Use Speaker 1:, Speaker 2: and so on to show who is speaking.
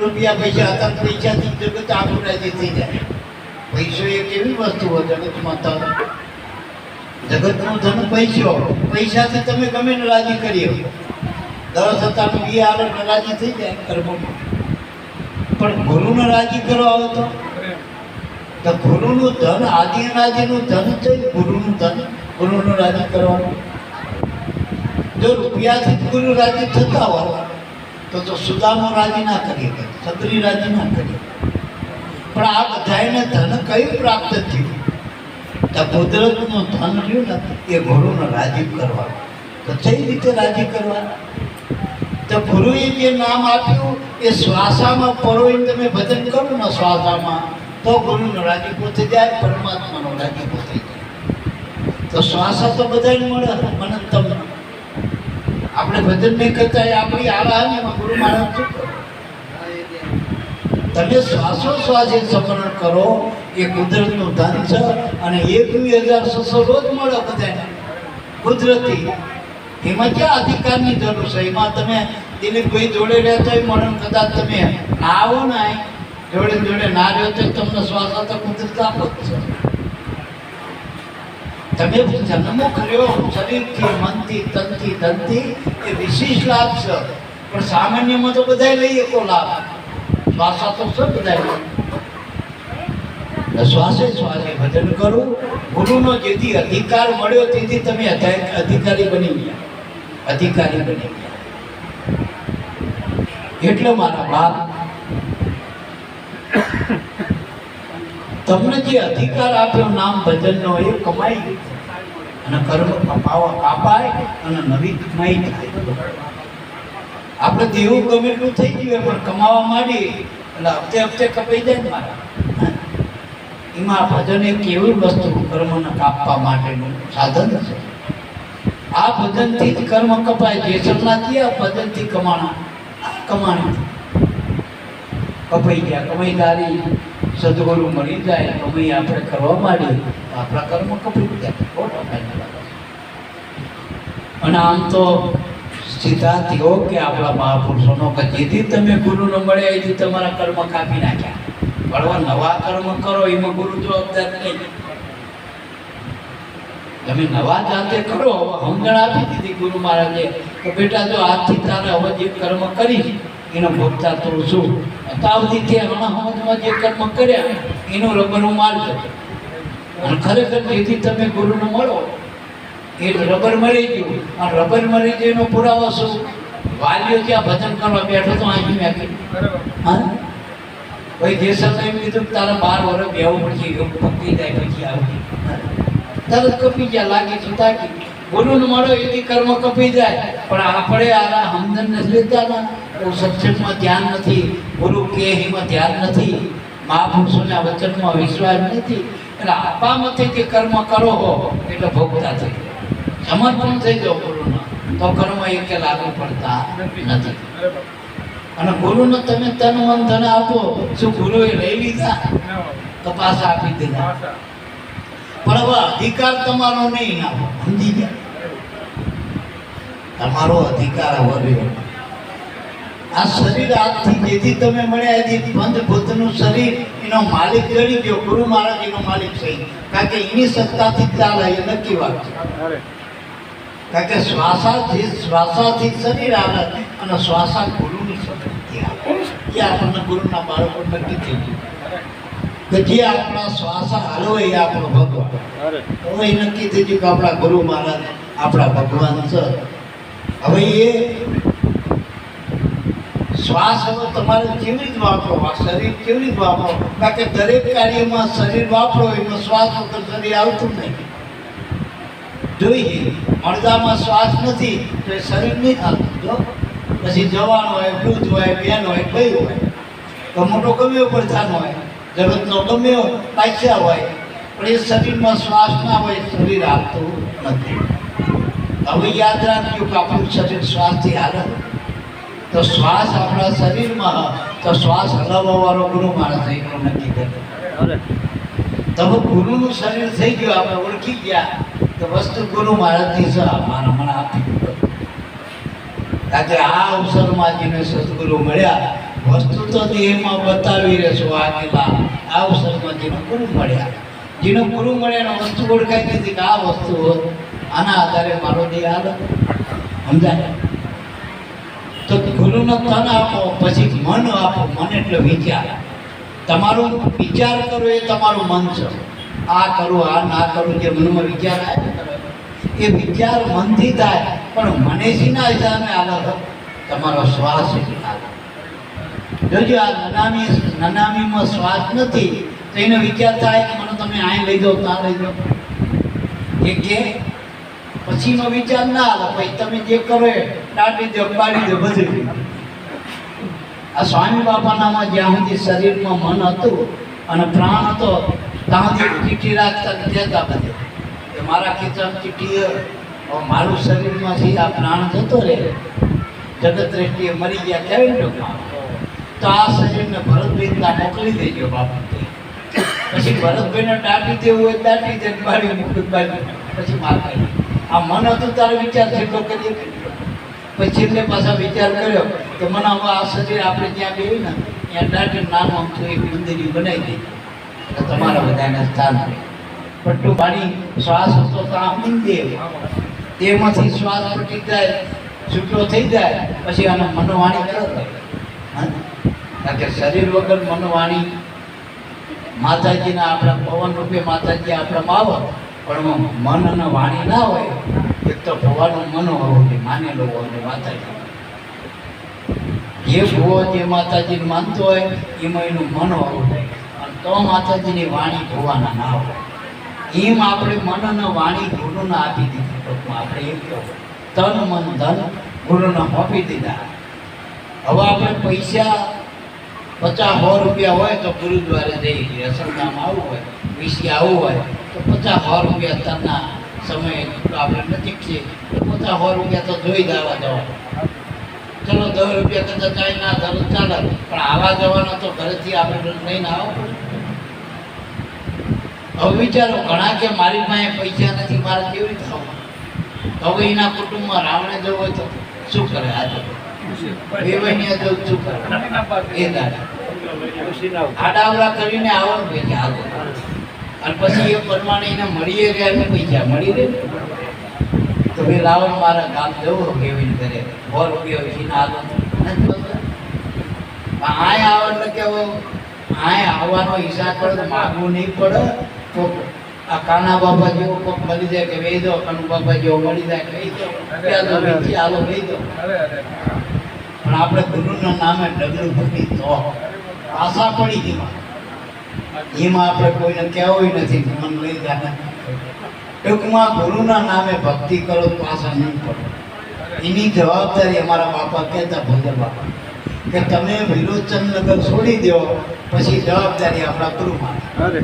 Speaker 1: રૂપિયા પૈસા હતા પૈસાથી જગત આખું રાજી થઈ જાય. પૈસો એક એવી વસ્તુ જગતમાં ધન જગતનું ધન પૈસો. પૈસાથી તમે ગમે ને કરી દસ હજારનું વી આવે ને રાજી થઈ જાય કર્મમાં. પણ ગુરુને રાજી કરવા આવો તો. તો ગુરુનું ધન, આદિ અનાદિનું ધન છે ગુરુનું ધન, ગુરુનું રાજી કરવાનું. જો રૂપિયાથી ગુરુ રાજી થતા હોય તો તો સુદામો રાજી ના કરી છત્રી રાજી ના કરી પણ આ બધાને ધન કયું પ્રાપ્ત થયું? કુદરતનું ધન રહ્યું ને, એ ગુરુને રાજી કરવા. તો કઈ રીતે રાજી કરવા? તો ગુરુએ જે નામ આપ્યું, એ શ્વાસામાં પરોઈને તમે ભજન કરો ને શ્વાસામાં, તો ગુરુનો રાજીપો થઈ જાય, પરમાત્માનો રાજીપો થઈ જાય. તો શ્વાસા તો બધાને મળે, મને તમને આપણે ભજન નહીં કરતા, એ આપણી આળા એમાં ગુરુ મહારાજ તમે શ્વાસોશ્વાસે સ્મરણ કરો, એ કુદરતનું ધન છે અને એકવીસ હજાર છસો રોજ મળે બધાને. કુદરતી. એમાં ક્યાં અધિકારની જરૂર છે? એમાં તમે દિલીપભાઈ જોડે રહેતા હોય મરણ કદાચ તમે આવો ને જોડે જોડે ના રહ્યો તો તમને શ્વાસ તો કુદરત આપો જ છે. તમે જન્મો કર્યો. શરીરથી, મનથી, તનથી, ધનથી એ વિશેષ લાભ છે. પણ સામાન્યમાં તો બધાય લઈએ તો લાભ. શ્વાસા તો શું બધાય લે શ્વાસે શ્વાસે ભજન કરું. ગુરુનો જેથી અધિકાર મળ્યો તેથી તમે અધિકારી બની ગયા. અધિકારી બની ગયા. એટલે મારા બાપ તમને જે અધિકાર આપ્યો નામ ભજનનો એ કમાઈ. અને કર્મ કપાવા કાપાય અને નવી કમાઈ થાય. આપણે દેવું ગમે એટલું થઈ ગયું પણ કમાવા માંડી એટલે હપ્તે હપ્તે કપાઈ જાય ને મારા. એમાં ભજન એક એવી વસ્તુ કર્મને કાપવા માટેનું સાધન છે. આ ભજનથી જ કર્મ કપાય. જેસરના થયા ભજનથી કમાણા કમાણી. કપાઈ ગયા. કમાઈ દારી સદગુરુ મળી જાય કમાઈ આપણે કરવા માંડીએ આપણા કર્મ કપી જાય. અને આમ તો સિદ્ધાંત એવો કે આપણા મહાપુરુષોનો કે જેથી તમે ગુરુને મળ્યા, એથી તમારા કર્મ કાપી નાખ્યા. ભણવા નવા કર્મ કરો, એમાં ગુરુ જવાબદાર નહીં. તમે નવા જાતે કરો સમજણ આપી દીધી ગુરુ મહારાજે. કે બેટા, જો આજથી તારે હવે જે કર્મ કરી એનો ભોગતા તો શું? તાવથી તે હમણાં જે કર્મ કર્યા, એનું રબરનું મારજો અને ખરેખર જેથી તમે ગુરુને મળો, એ રબર મરી ગયું. અને રબર મરી ગયું એનો પુરાવો શું? વાલીઓ ત્યાં ભજન કરવા બેઠો તો અહીં મેં હા? ભાઈ જેસર એમ કીધું તારા બાર વર્ષ બેવું પડશે એવું ભક્તિ જાય પછી આવી. તરત કપી ગયા, લાગે લાગી તાકી ગુરુને મળો, એથી કર્મ કપી જાય. પણ આપણે આરા હમદન નથી લેતા સત્સંગમાં ધ્યાન નથી, ગુરુ કે એમાં ધ્યાન નથી, મહાપુરુષોના વચનમાં વિશ્વાસ નથી. એટલે આપામાંથી જે કર્મ કરો હો, એટલે ભોગતા થઈ. સમર્પણ થઈ જાઓ ગુરુના, તો કર્મ એકે લાગુ પડતા નથી. અને ગુરુને તમે તન મન ધન આપો, શું ગુરુએ લઈ લીધા? કપાસ આપી દીધા. પણ હવે અધિકાર તમારો નહીં આપો, સમજી ગયા? તમારો અધિકાર હવે જોઈએ આ શરીર આજથી જેથી તમે મળ્યા એથી પંચભૂતનું શરીર એનો માલિક જડી ગયો, ગુરુ મહારાજ એનો માલિક થઈ કારણ કે એની સત્તાથી ચાલે, એ નક્કી વાત છે. કારણ કે શ્વાસાથી શ્વાસાથી શરીર આવે અને શ્વાસા ગુરુની શક્તિ આવે. એ આપણને ગુરુના બાળકો નક્કી થઈ ગયું. કે જે આપણા શ્વાસા હાલો એ આપણો ભગવાન. હવે એ નક્કી થઈ ગયું કે આપણા ગુરુ મહારાજ આપણા ભગવાન છે. હવે એ શ્વાસ હવે તમારે કેવી રીતે વાપરો શરીર કેવી રીતે વાપરો કારણ કે દરેક કાર્યમાં શરીર વાપરો એમાં શ્વાસ વગર શરીર આવતું નહીં. જોઈએ મળદામાં શ્વાસ નથી તો એ શરીર નહીં થતું જો પછી જવાન હોય, વૃદ્ધ હોય, બેન હોય ભાઈ હોય, તો મોટો ગમે પ્રધાન હોય જગતનો ગમે પાછા હોય, પણ એ શરીરમાં શ્વાસ ના હોય, શરીર આપતું નથી. હવે યાદ રાખજો કે આપણું શરીર શ્વાસથી હાલે તો શ્વાસ આપણા શરીરમાં તો શ્વાસ હલાવવા વાળો ગુરુ માણસ થઈ ગયો નક્કી કર્યો તમે ગુરુનું શરીર થઈ ગયું આપણે ઓળખી ગયા. તો વસ્તુ ગુરુ મહારાજની છે મારા મને આપી કે આ અવસરમાં જેને સદગુરુ મળ્યા વસ્તુ તો દેહમાં બતાવી રહેશો આ આગેલા આ અવસરમાં જેને ગુરુ મળ્યા. જેને ગુરુ મળ્યા એને વસ્તુ ઓળખાઈ નથી કે આ વસ્તુ આના આધારે મારો દેહ હાલ સમજાય? તો ગુરુનો તન આપો, પછી મન આપો, મન એટલે વિચાર. તમારું વિચાર કરો એ તમારું મન છે. આ કરું, આ ના કરું, જે મનમાં વિચાર આવે એ વિચાર મનથી થાય, પણ મને શીના હિસાબે આગળ તમારો શ્વાસ એટલે જોજો, આ નનામી, નનામીમાં શ્વાસ નથી, તો એનો વિચાર થાય કે મને તમે અહીં લઈ જાઓ ત્યાં લઈ જાઓ. કે પછીનો વિચાર ના આવે. પછી તમે જે કરો એ દાટી દો, પાડી દો બધું. આ સ્વામી બાપાનામાં જ્યાં સુધી શરીરમાં મન હતું અને પ્રાણ હતો, ત્યાં સુધી ચીઠી રાખતા કહેતા બધે. કે મારા ખીચામાં ચીઠી મારું શરીરમાંથી આ પ્રાણ જતો રહે. જગત દ્રષ્ટિએ મરી ગયા ટૂંકમાં તો આ શરીરને ભરતભાઈ મોકલી દેજો બાપુ પછી ભરતભાઈને દાટી દેવું હોય, દાટી દે બાળી મૂકી બાળી પછી માર કરી આ મન હતું તારો વિચાર જેટલો કરીએ કરી પછી છેલ્લે પાછા વિચાર કર્યો તો મને હવે આ શરીર આપણે ત્યાં બેવી ને ત્યાં દાટી નાનું અમથું એક મંદિર બનાવી દે તમારા બધાને સ્થાન રહે પટ્ટુ પાણી શ્વાસ હતો તો આ મંદિર તેમાંથી શ્વાસ છૂટી જાય છૂટો થઈ જાય પછી આને મનોવાણી કરો હા? કારણ કે શરીર વગર મનોવાણી માતાજીના આપણા પવન રૂપે માતાજી આપણા આવે. પણ મન અને વાણી ના હોય, એક તો ભવાનું મન હોવું જોઈએ, માનેલો હોય અને માતાજી જે ભુવો જે માતાજીને માનતો હોય, એમાં એનું મન હોવું જોઈએ. અને તો માતાજીની વાણી ભૂવાના ના હોય. એમ આપણે મન અને વાણી ગુરુને આપી દીધી આપણે એમ કહો. તન મન ધન ગુરુને આપી દીધા. હવે આપણે પૈસા પચાસ સો રૂપિયા હોય તો ગુરુદ્વારે જઈએ અસરનામ આવવું હોય, વીસી આવવું હોય, તો પચાસ સો રૂપિયા અત્યારના સમયે આપણે નજીક છે પચાસ સો રૂપિયા તો જોઈ દાવા જવા ચલો દસ રૂપિયા કદાચ ચાઈ ના ચાલો ચાલે. પણ આવા જવાનો તો ઘરેથી આપણે લઈને આવો. હવે વિચારો, ઘણા કે મારી પાસે પૈસા નથી, મારે કેવી રીતે હવે એના કુટુંબમાં રાવણે જવું હોય તો શું કરે આ જવું આય આવે એટલે કે આય આવવાનો હિસાબ પડે તો માગવું નહીં પડે. તો આ કાના બાપા જેવો કોક મળી જાય કે વેઈ દો, કાનુ બાપા જેવો મળી જાય કે વેઈ ત્યાં તો વેચી આલો વેઈ પણ આપણે ગુરુના નામે ડગલું ભરી તો આશા પડી ગઈ એમાં આપણે કોઈને કહેવું નથી, મન લઈ જાય ટૂંકમાં ગુરુના નામે ભક્તિ કરો તો પાછા નહીં પડે. એની જવાબદારી અમારા બાપા કહેતા ભોજન બાપા, કે તમે વિરોચન નગર છોડી દો, પછી જવાબદારી આપણા ગુરુ માને
Speaker 2: અરે.